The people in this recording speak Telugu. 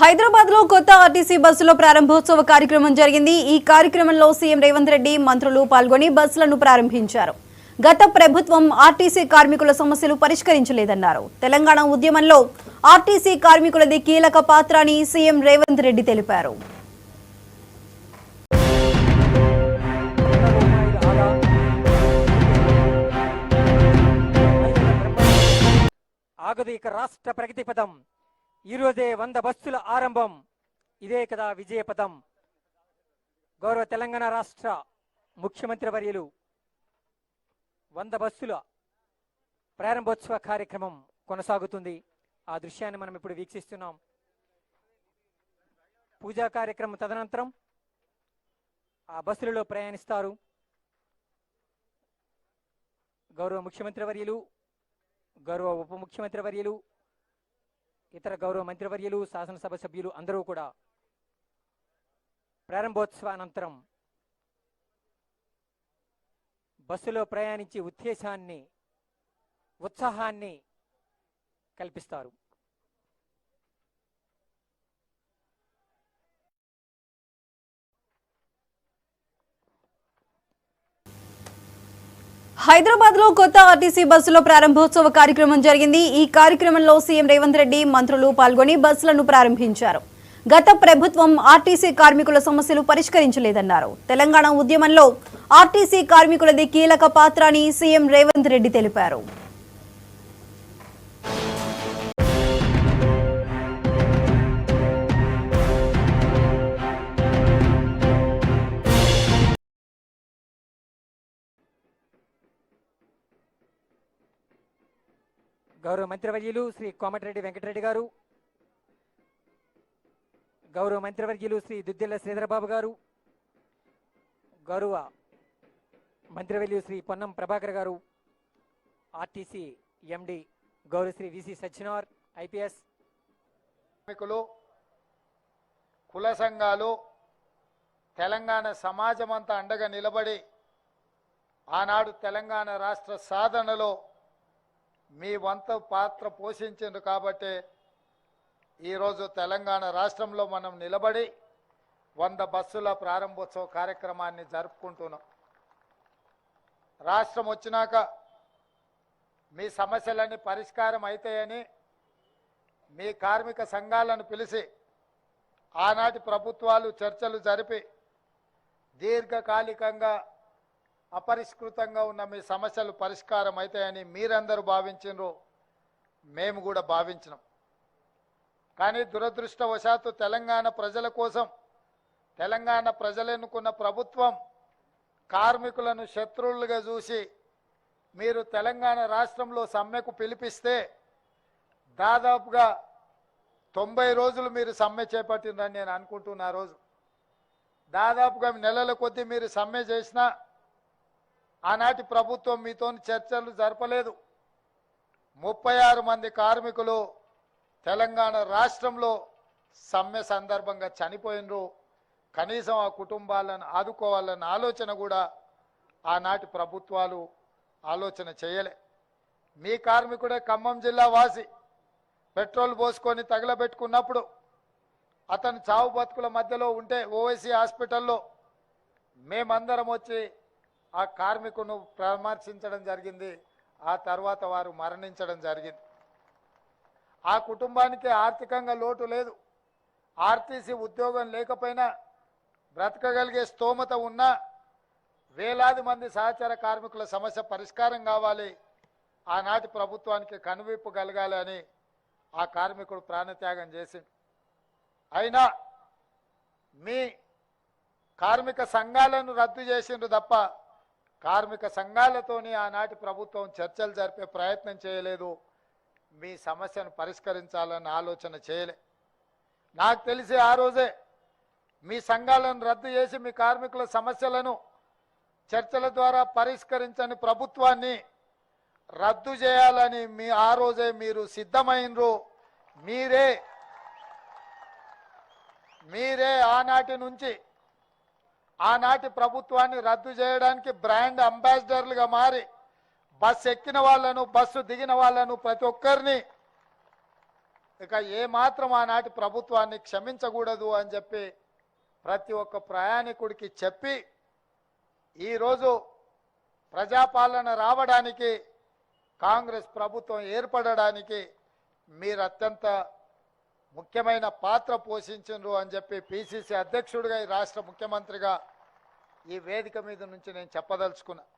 హైదరాబాద్లో కొత్త ఆర్టీసీ బస్సులో ప్రారంభోత్సవ కార్యక్రమం జరిగింది. ఈ కార్యక్రమంలో సీఎం రేవంత్ రెడ్డి మంత్రులు పాల్గొని బస్సులను ప్రారంభించారు. గత ప్రభుత్వం ఆర్టీసీ కార్మికుల సమస్యలు పరిష్కరించలేదన్నారు. తెలంగాణ ఉద్యమంలో ఆర్టీసీ కార్మికులది కీలక పాత్ర అని సీఎం రేవంత్ రెడ్డి తెలిపారు. ఆగదు ఇక రాష్ట్ర ప్రగతి పదం ఈరోజే వంద బస్సుల ఆరంభం. ఇదే కదా విజయపథం. గౌరవ తెలంగాణ రాష్ట్ర ముఖ్యమంత్రి వర్యులు వంద బస్సుల ప్రారంభోత్సవ కార్యక్రమం కొనసాగుతుంది. ఆ దృశ్యాన్ని మనం ఇప్పుడు వీక్షిస్తున్నాం. పూజా కార్యక్రమం తదనంతరం ఆ బస్సులలో ప్రయాణిస్తారు. గౌరవ ముఖ్యమంత్రి వర్యులు గౌరవ ఉప ముఖ్యమంత్రి వర్యులు ఇతర గౌరవ మంత్రివర్యులు శాసనసభ సభ్యులు అందరూ కూడా ప్రారంభోత్సవ అనంతరం బస్సులో ప్రయాణించి ఉత్తేజాన్ని ఉత్సాహాన్ని కల్పిస్తారు. హైదరాబాద్లో కొత్త ఆర్టీసీ బస్సులో ప్రారంభోత్సవ కార్యక్రమం జరిగింది. ఈ కార్యక్రమంలో సీఎం రేవంత్ రెడ్డి మంత్రులు పాల్గొని బస్సులను ప్రారంభించారు. గత ప్రభుత్వం ఆర్టీసీ కార్మికుల సమస్యలు పరిష్కరించలేదన్నారు. తెలంగాణ ఉద్యమంలో ఆర్టీసీ కార్మికులది కీలక పాత్ర అని సీఎం రేవంత్ రెడ్డి తెలిపారు. గౌరవ మంత్రివర్యులు శ్రీ కోమటిరెడ్డి వెంకటరెడ్డి గారు గౌరవ మంత్రివర్యులు శ్రీ దుద్దిల్ల శ్రీధరబాబు గారు గౌరవ మంత్రివర్యులు శ్రీ పొన్నం ప్రభాకర్ గారు ఆర్టీసీ ఎండి గౌరవశ్రీ విసి సత్యనార్ ఐపీఎస్ కార్మికులు కుల సంఘాలు తెలంగాణ సమాజం అంతా అండగా నిలబడి ఆనాడు తెలంగాణ రాష్ట్ర సాధనలో మీ వంతు పాత్ర పోషించిండు కాబట్టి ఈరోజు తెలంగాణ రాష్ట్రంలో మనం నిలబడి వంద బస్సుల ప్రారంభోత్సవ కార్యక్రమాన్ని జరుపుకుంటున్నాం. రాష్ట్రం వచ్చినాక మీ సమస్యలన్నీ పరిష్కారం అవుతాయని మీ కార్మిక సంఘాలను పిలిచి ఆనాటి ప్రభుత్వాలు చర్చలు జరిపి దీర్ఘకాలికంగా అపరిష్కృతంగా ఉన్న మీ సమస్యలు పరిష్కారం అవుతాయని మీరందరూ భావించినారు. మేము కూడా భావించినాం. కానీ దురదృష్టవశాత్తు తెలంగాణ ప్రజల కోసం తెలంగాణ ప్రజలెన్నుకున్న ప్రభుత్వం కార్మికులను శత్రువులుగా చూసి మీరు తెలంగాణ రాష్ట్రంలో సమ్మెకు పిలిపిస్తే దాదాపుగా తొంభై రోజులు మీరు సమ్మె చేపట్టిందని నేను అనుకుంటున్నా రోజు. దాదాపుగా నెలల కొద్దీ మీరు సమ్మె చేసినా ఆనాటి ప్రభుత్వం మీతో చర్చలు జరపలేదు. ముప్పై ఆరు మంది కార్మికులు తెలంగాణ రాష్ట్రంలో సమ్మె సందర్భంగా చనిపోయినరు. కనీసం ఆ కుటుంబాలను ఆదుకోవాలన్న ఆలోచన కూడా ఆనాటి ప్రభుత్వాలు ఆలోచన చేయలే. మీ కార్మికుడే ఖమ్మం జిల్లా వాసి పెట్రోల్ పోసుకొని తగలబెట్టుకున్నప్పుడు అతను చావు బతుకుల మధ్యలో ఉంటే ఓవైసీ హాస్పిటల్లో మేమందరం వచ్చి ఆ కార్మికును పరామర్శించడం జరిగింది. ఆ తర్వాత వారు మరణించడం జరిగింది. ఆ కుటుంబానికి ఆర్థికంగా లోటు లేదు. ఆర్టీసీ ఉద్యోగం లేకపోయినా బ్రతకగలిగే స్తోమత ఉన్నా వేలాది మంది సహచర కార్మికుల సమస్య పరిష్కారం కావాలి. ఆనాటి ప్రభుత్వానికి కనువిప్పు కలగాలి అని ఆ కార్మికుడు ప్రాణత్యాగం చేసింది అయినా మీ కార్మిక సంఘాలను రద్దు చేసిండ్రు తప్ప కార్మిక సంఘాలతోని ఆనాటి ప్రభుత్వం చర్చలు జరిపే ప్రయత్నం చేయలేదు. మీ సమస్యను పరిష్కరించాలని ఆలోచన చేయలే. నాకు తెలిసి ఆ రోజే మీ సంఘాలను రద్దు చేసి మీ కార్మికుల సమస్యలను చర్చల ద్వారా పరిష్కరించని ప్రభుత్వాన్ని రద్దు చేయాలని మీ ఆ రోజే మీరు సిద్ధమైనరు మీరే మీరే ఆనాటి నుంచి ఆనాటి ప్రభుత్వాన్ని రద్దు చేయడానికి బ్రాండ్ అంబాసిడర్లుగా మారి బస్సు ఎక్కిన వాళ్ళను బస్సు దిగిన వాళ్ళను ప్రతి ఒక్కరిని ఇక ఏ మాత్రం ఆనాటి ప్రభుత్వాన్ని క్షమించకూడదు అని చెప్పి ప్రతి ఒక్క ప్రయాణికుడికి చెప్పి ఈరోజు ప్రజాపాలన రావడానికి కాంగ్రెస్ ప్రభుత్వం ఏర్పడడానికి మీరు అత్యంత ముఖ్యమైన పాత్ర పోషించరు అని చెప్పి పిసిసి అధ్యక్షుడిగా ఈ రాష్ట్ర ముఖ్యమంత్రిగా ఈ వేదిక మీద నుంచి నేను చెప్పదలుచుకున్నా.